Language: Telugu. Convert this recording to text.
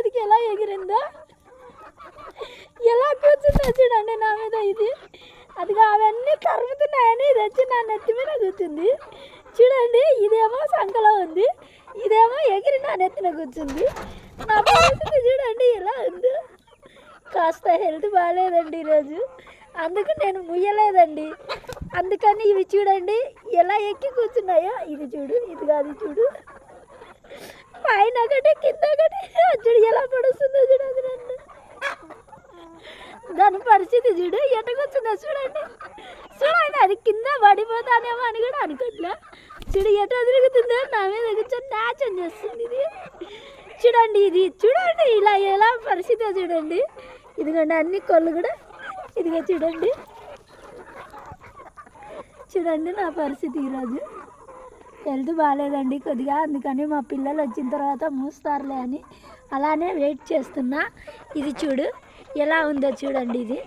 మీదకి ఎలా ఎగిరిందో? ఎలా కూర్చుందో చూడండి నా మీద ఇది. అదిగా అవన్నీ కరుగుతున్నాయని ఇది వచ్చి నా నెత్తి మీద కూర్చుంది. చూడండి ఇదేమో సంకలో ఉంది. ఇదేమో ఎగిరి నా నెత్తిన కూర్చుంది. నా పరిస్థితి చూడండి ఎలా ఉంది. కాస్త హెల్త్ బాగాలేదండి ఈరోజు. అందుకు నేను ముయ్యలేదండి. అందుకని ఇవి చూడండి ఎలా ఎక్కి కూర్చున్నాయో. ఇది చూడు ఇది కాదు చూడు. పైన ఒకటి కింద ఎలా పడుస్తుందో చూడండి నన్ను. దాని పరిస్థితి చూడు ఎటకొచ్చిందో చూడండి. చూడండి అది కింద పడిపోతానేమో అని కూడా అనుకోట్లే. చూడు ఎట తిరుగుతుందో నా మీద కూర్చొని నాచం చేస్తుంది ఇది. చూడండి ఇది చూడండి ఇలా ఎలా పరిస్థితి చూడండి. ఇదిగోండి అన్ని కొళ్ళు కూడా ఇదిగో చూడండి. చూడండి నా పరిస్థితి ఈరోజు. హెల్త్ బాగాలేదండి కొద్దిగా. అందుకని మా పిల్లలు వచ్చిన తర్వాత మూస్తారులే అని అలానే వెయిట్ చేస్తున్నా. ఇది చూడు ఎలా ఉందో చూడండి ఇది.